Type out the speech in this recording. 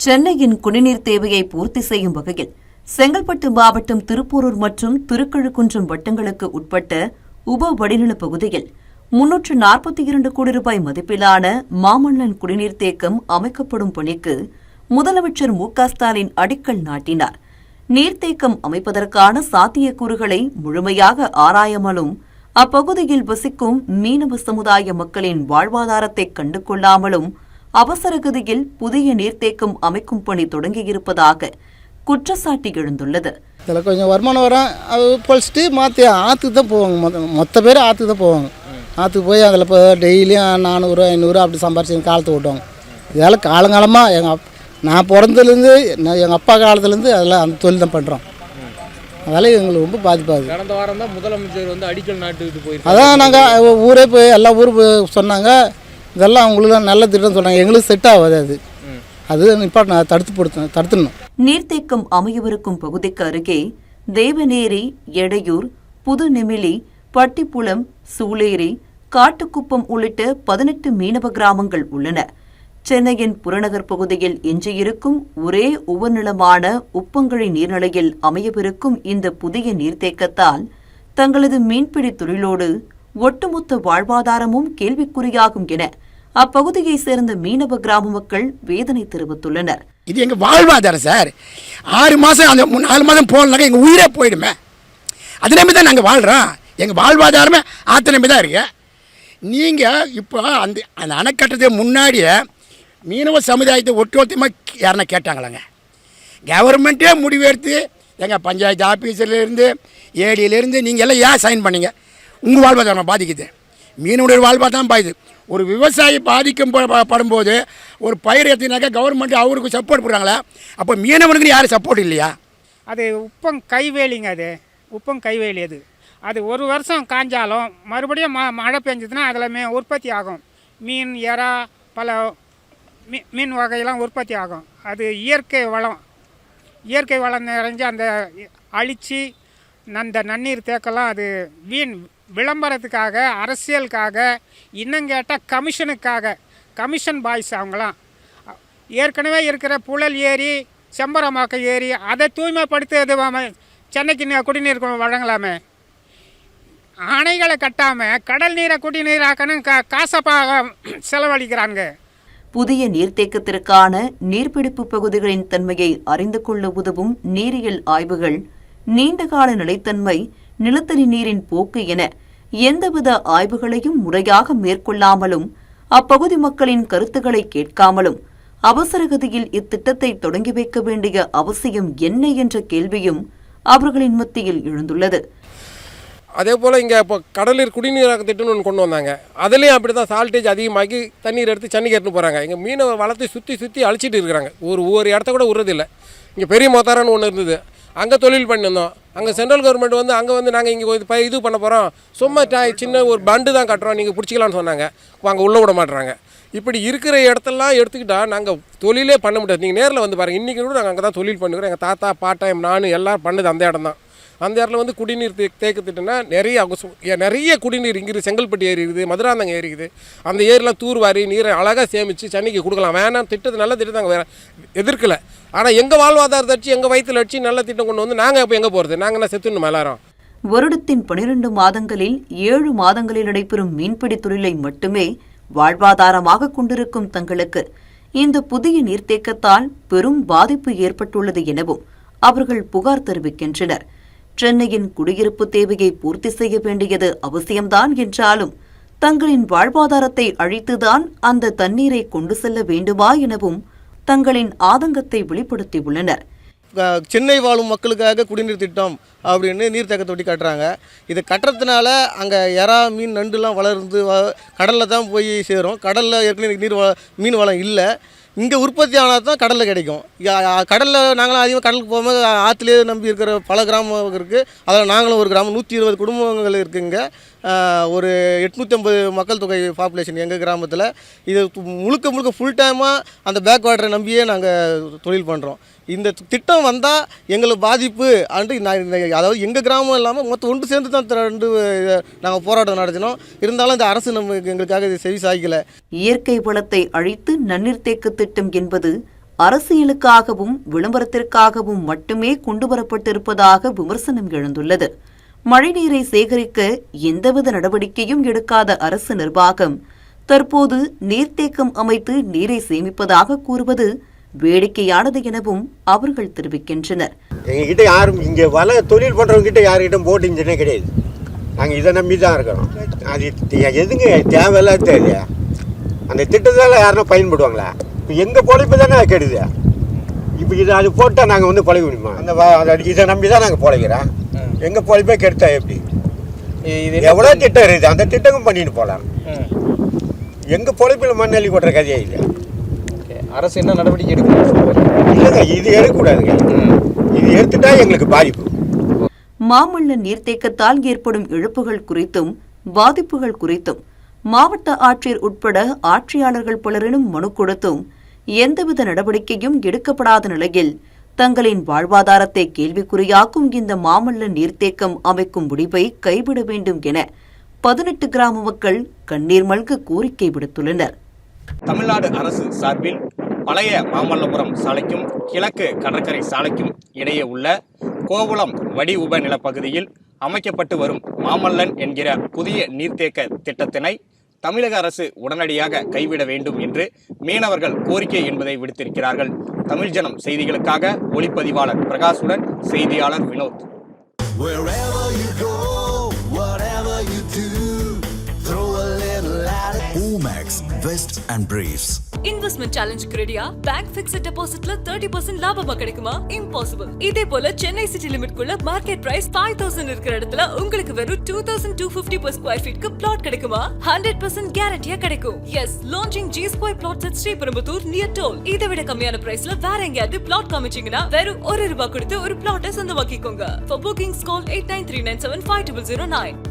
சென்னையின் குடிநீர் தேவையை பூர்த்தி செய்யும் வகையில் செங்கல்பட்டு மாவட்டம் திருப்போரூர் மற்றும் திருக்கழுக்குன்றம் வட்டங்களுக்கு உட்பட்ட உப வடிநில பகுதியில் முன்னூற்று நாற்பத்தி இரண்டு கோடி ரூபாய் மதிப்பிலான மாமல்லன் குடிநீர் தேக்கம் அமைக்கப்படும் பணிக்கு முதலமைச்சர் மு க ஸ்டாலின் அடிக்கல் நாட்டினார். நீர்த்தேக்கம் அமைப்பதற்கான சாத்தியக்கூறுகளை முழுமையாக ஆராயாமலும் அப்பகுதியில் வசிக்கும் மீனவ சமுதாய மக்களின் வாழ்வாதாரத்தை கண்டுகொள்ளாமலும் கொள்ளாமலும் அவசரகதியில் புதிய நீர்த்தேக்கம் அமைக்கும் பணி தொடங்கியிருப்பதாக குற்றச்சாட்டு எழுந்துள்ளது. இதில் கொஞ்சம் வருமானம் வரும். அது பொழிச்சிட்டு மாற்றி ஆற்றுக்கு தான் போவாங்க. மொத்த மொத்த பேர் ஆற்றுக்கு தான் போவாங்க. ஆற்றுக்கு போய் அதில் இப்போ டெய்லியும் நானூறு ஐநூறு அப்படி சம்பாரிச்சு காலத்தை ஓட்டுவாங்க. இதெல்லாம் காலங்காலமாக எங்கள் அப் நான் பிறந்ததுலேருந்து நான் எங்கள் அப்பா காலத்துலேருந்து அதெல்லாம் அந்த தொழில் தான் பண்ணுறோம். அதெல்லாம் எங்களுக்கு ரொம்ப பாதிப்பாகுது. கடந்த வாரம் தான் முதலமைச்சர் வந்து அடிக்கல் நாட்டுக்கு போயிருக்காரு. அதான் நாங்கள் ஊரே போய் எல்லா ஊரும் சொன்னாங்க. இதெல்லாம் அவங்களுக்கு நல்ல திட்டம் சொல்கிறாங்க எங்களுக்கு செட் ஆகாது அது. அது நிப்பாட்ட தடுத்து படுத்தணும் தடுத்துடணும். நீர்த்தேக்கம் அமையவிருக்கும் பகுதிக்கு அருகே தேவநேரி எடையூர் புது நெமிலி பட்டிப்புலம் சூளேரி காட்டுக்குப்பம் உள்ளிட்ட பதினெட்டு மீனவ கிராமங்கள் உள்ளன. சென்னையின் புறநகர் பகுதியில் எஞ்சியிருக்கும் ஒரே உபநிலமான உப்பங்கழி நீர்நிலையில் அமையவிருக்கும் இந்த புதிய நீர்த்தேக்கத்தால் தங்களது மீன்பிடி தொழிலோடு ஒட்டுமொத்த வாழ்வாதாரமும் கேள்விக்குறியாகும் என அப்பகுதியை சேர்ந்த மீனவ கிராம மக்கள் வேதனை தெரிவித்துள்ளனர். இது எங்கள் வாழ்வாதாரம் சார். ஆறு மாதம் அந்த நாலு மாதம் போகலனாக்கா எங்கள் உயிரே போயிடுமே. அது நம்பி தான் நாங்கள் வாழ்கிறோம் எங்கள் வாழ்வாதாரமே ஆற்ற நம்பி தான் இருக்கு. நீங்கள் இப்போ அந்த அந்த அணைக்கட்டத்துக்கு முன்னாடியே மீனவ சமுதாயத்தை ஒட்டுமொத்தமாக யாருன்னா கேட்டாங்களாங்க? கவர்மெண்ட்டே முடிவெடுத்து எங்கள் பஞ்சாயத்து ஆஃபீஸர்லேருந்து ஏடியிலேருந்து நீங்கள் எல்லாம் ஏன் சைன் பண்ணீங்க? உங்கள் வாழ்வாதாரம் பாதிக்குது மீனுடைய வாழ்வாதாரம் பாதிக்குது. ஒரு விவசாயி பாதிக்கும் படும்போது ஒரு பயிர் எடுத்தினாக்கா கவர்மெண்ட் அவருக்கு சப்போர்ட் பண்ணுறாங்களா அப்போ மீனவனுக்கு யாரும் சப்போர்ட் இல்லையா? அது உப்பம் கைவேலிங்க அது. உப்பம் கைவேலி அது. அது ஒரு வருஷம் காஞ்சாலும் மறுபடியும் ம மழை பெஞ்சதுன்னா அதில் மே உற்பத்தி ஆகும். மீன் எறா பல மீ மீன் வகையெல்லாம் உற்பத்தி ஆகும். அது இயற்கை வளம். இயற்கை வளம் நிறைஞ்சு அந்த அழித்து அந்த நன்னீர் தேக்கலாம் அது வீண் விளம்பரத்துக்காக அரசியலுக்காக இன்னும் கேட்டால் கமிஷனுக்காக கமிஷன் பாய்ஸ் அவங்களாம். ஏற்கனவே இருக்கிற புழல் ஏரி செம்பரமாக்க ஏரி அதை தூய்மைப்படுத்தி அது சென்னைக்கு குடிநீர் வழங்கலாமே. அணைகளை கட்டாமல் கடல் நீரை குடிநீராக்கணும் கா காசப்பாக செலவழிக்கிறாங்க புதிய நீர்த்தேக்கத்திற்கான நீர்பிடிப்பு பகுதிகளின் தன்மையை அறிந்து கொள்ள உதவும் நீரியல் ஆய்வுகள் நீண்டகால நிலைத்தன்மை நிலத்தடி நீரின் போக்கு என எந்தவித ஆய்வுகளையும் முறையாக மேற்கொள்ளாமலும் அப்பகுதி மக்களின் கருத்துக்களை கேட்காமலும் அவசரகதியில் இத்திட்டத்தை தொடங்கி வைக்க வேண்டிய அவசியம் என்ன என்ற கேள்வியும் அவர்களின் மத்தியில் எழுந்துள்ளது. அதே போல் இங்கே இப்போ கடலீர் குடிநீராக திட்டம்னு ஒன்று கொண்டு வந்தாங்க. அதுலேயும் அப்படி தான் சால்டேஜ் அதிகமாக்கி தண்ணீர் எடுத்து சென்னைக்கு எடுத்துன்னு போகிறாங்க இங்கே மீனவ வளத்தை சுற்றி சுற்றி அழிச்சிட்டு இருக்கிறாங்க. ஒரு ஒரு இடத்த கூட விடுறதில்லை இங்கே பெரிய மோத்தாரான்னு ஒன்று இருந்தது. அங்கே தொழில் பண்ணியிருந்தோம் அங்கே சென்ட்ரல் கவர்மெண்ட் வந்து அங்கே வந்து நாங்கள் இங்கே இது இது பண்ண போகிறோம் சும்மா டா சின்ன ஒரு பண்டு தான் கட்டுறோம். நீங்கள் பிடிச்சிக்கலாம்னு சொன்னாங்க. அங்கே உள்ளே விட மாட்டுறாங்க இப்படி இருக்கிற இடத்தெல்லாம் எடுத்துக்கிட்டால் நாங்கள் தொழிலே பண்ண முடியாது. நீங்கள் நேரில் வந்து பாருங்கள் இன்றைக்கி கூட நாங்கள் அங்கே தான் தொழில் பண்ணிக்கிறோம் எங்கள் தாத்தா பாட்டாயம் நான் எல்லாம் பண்ணது அந்த இடம் தான். அந்த இடத்துல வந்து குடிநீர் தே தேக்க திட்டம்னா நிறைய அவங்க நிறைய குடிநீர் இங்கே செங்கல்பட்டு ஏரி இருக்குது மதுராந்தகம் ஏரி இருக்குது அந்த ஏரியெலாம் தூர்வாரி நீரை அழகாக சேமித்து சென்னைக்கு கொடுக்கலாம். வேணாம் திட்டத்து நல்ல திட்டம் நாங்கள் எதிர்க்கல. ஆனால் எங்கள் வாழ்வாதாரத்தை அடிச்சு எங்கள் வயிற்றில் அடிச்சு நல்ல திட்டம் கொண்டு வந்து நாங்கள் இப்போ எங்கே போகிறது நாங்கள் என்ன செத்துணும் எல்லாரும்? வருடத்தின் பனிரெண்டு மாதங்களில் ஏழு மாதங்களில் நடைபெறும் மீன்பிடி தொழிலை மட்டுமே வாழ்வாதாரமாக கொண்டிருக்கும் தங்களுக்கு. இந்த புதிய நீர்த்தேக்கத்தால் பெரும் பாதிப்பு ஏற்பட்டுள்ளது எனவும் அவர்கள் புகார் தெரிவிக்கின்றனர். சென்னையின் குடியிருப்பு தேவையை பூர்த்தி செய்ய வேண்டியது அவசியம்தான் என்றாலும் தங்களின் வாழ்வாதாரத்தை அழித்துதான் அந்த தண்ணீரை கொண்டு செல்ல வேண்டுமா எனவும் தங்களின் ஆதங்கத்தை வெளிப்படுத்தியுள்ளனர். சென்னை வாழும் மக்களுக்காக குடிநீர் திட்டம் அப்படின்னு நீர்த்தேக்க தொட்டி கட்டுறாங்க. இது கட்டுறதுனால அங்கே எறா மீன் நண்டுலாம் வளர்ந்து கடலில் தான் போய் சேரும். கடலில் ஏற்கனவே நீர் வ மீன் வளம் இல்லை. இங்கே உற்பத்தி ஆனால் தான் கடலில் கிடைக்கும். கடலில் நாங்களும் அதிகமாக கடலுக்கு போகும்போது ஆற்றுலேயே நம்பி இருக்கிற பல கிராமம் இருக்குது அதில் நாங்களும் ஒரு கிராமம் நூற்றி இருபது குடும்பங்கள் இருக்குங்க ஒரு எட்நூற்றி ஐம்பது மக்கள் தொகை பாப்புலேஷன் எங்கள் கிராமத்தில். இது முழுக்க முழுக்க ஃபுல் டைமாக அந்த பேக் வாட்டரை நம்பியே நாங்கள் தொழில் பண்ணுறோம் இந்த திட்டம் வந்தால் எங்களுக்கு பாதிப்பு. அன்று நான் இந்த- அதாவது எங்கள் கிராமம் இல்லாமல் மொத்தம் ஒன்று சேர்ந்து தான் ரெண்டு நாங்கள் போராட்டம் நடத்தினோம். இருந்தாலும் இந்த அரசு நம்ம எங்களுக்காக இது செவி சாய்க்கலை. இயற்கை வளத்தை அழித்து நன்னீர் தேக்க திட்டம் என்பது அரசியலுக்காகவும் விளம்பரத்திற்காகவும் மட்டுமே கொண்டுவரப்பட்டிருப்பதாக விமர்சனம் எழுந்துள்ளது. மழைநீரை சேகரிக்க எந்தவித நடவடிக்கையும் எடுக்காத அரசு நிர்வாகம் தற்போது நீர்த்தேக்கம் அமைத்து நீரை சேமிப்பதாக கூறுவது வேடிக்கையானது எனவும் அவர்கள் தெரிவிக்கின்றனர். எங்ககிட்ட யாரும் இங்கே வள தொழில் பண்ணுறவங்க கிட்ட யாருக்கிட்டும் போட்டு இன்ஜினே கிடையாது. நாங்கள் இதை நம்பி தான் இருக்கிறோம். அது எதுங்க தேவையில்லாத தேவையா? அந்த திட்டத்தால் யாருன்னா பயன்படுவாங்களா? இப்போ எங்கள் பொழைப்பு தானே கெடுது இப்போ இது அது போட்டால் நாங்கள் வந்து பொழைக்க முடியுமா? அந்த அந்த இதை நம்பி தான் நாங்கள் பொழைக்கிறோம். எங்கள் பொழைப்பே கெடுத்தா எப்படி? இது எவ்வளோ திட்டம் இருக்குது? அந்த திட்டமும் பண்ணிட்டு போகலாம் எங்கள் பொழைப்பில் மண்ணள்ளி கொட்டுற கதையே இல்லை அரசு என்ன நடவடிக்கை எடுக்கணும் இல்லைங்க இது எடுக்கக்கூடாதுங்க. இது எடுத்துட்டா எங்களுக்கு பாதிப்பு. மாமல்ல நீர்த்தேக்கத்தால் ஏற்படும் இழப்புகள் குறித்தும் பாதிப்புகள் குறித்தும் மாவட்ட ஆட்சியர் உட்பட ஆட்சியாளர்கள் பலரிடம் மனு கொடுத்தும் எந்தவித நடவடிக்கையும் எடுக்கப்படாத நிலையில் தங்களின் வாழ்வாதாரத்தை கேள்விக்குறியாக்கும் இந்த மாமல்ல நீர்த்தேக்கம் அமைக்கும் முடிவை கைவிட வேண்டும் என பதினெட்டு கிராம மக்கள் கண்ணீர் மல்க கோரிக்கை விடுத்துள்ளனர். தமிழ்நாடு அரசு சார்பில் பழைய மாமல்லபுரம் சாலைக்கும் கிழக்கு கடற்கரை சாலைக்கும் இடையே உள்ள கோவளம் வடி உப நிலப்பகுதியில் அமைக்கப்பட்டு வரும் மாமல்லன் என்கிற புதிய நீர்த்தேக்க திட்டத்தினை தமிழக அரசு உடனடியாக கைவிட வேண்டும் என்று மீனவர்கள் கோரிக்கை என்பதை விடுத்திருக்கிறார்கள் தமிழ் ஜனம் செய்திகளுக்காக ஒளிப்பதிவாளர் பிரகாஷுடன் செய்தியாளர் Vinoth. Omax, Vest and Briefs. Investment சேலஞ்சுக்கு கிரெடியா? பேங்க் பிக்ஸட் டெபாசிட்ல தேர்ட்டி பர்சன்ட் லாபமா கிடைக்குமா? இம்பாசிபிள் இதே போல சென்னை சிட்டி லிமிட்குள்ள மார்க்கெட் பிரைஸ் ஃபைவ் தௌசண்ட் இருக்கிற இடத்துல உங்களுக்கு வெறும் two thousand two fifty per square ஃபீட்க்கு flat கிடைக்குமா? ஹண்ட்ரட் பர்சன்ட் கேரண்டியா கிடைக்கும். Yes launching G square flats at Sriperumbudur near toll இதை விட கம்மியான பிரைஸ்ல வேற எங்கேயாவது பிளாட் காமிச்சீங்கன்னா வெறும் ஒரு ரூபாய் கொடுத்து ஒரு பிளாட்டை சொந்தமாக்கிக்கோங்க. For bookings call eight nine three nine seven five double zero nine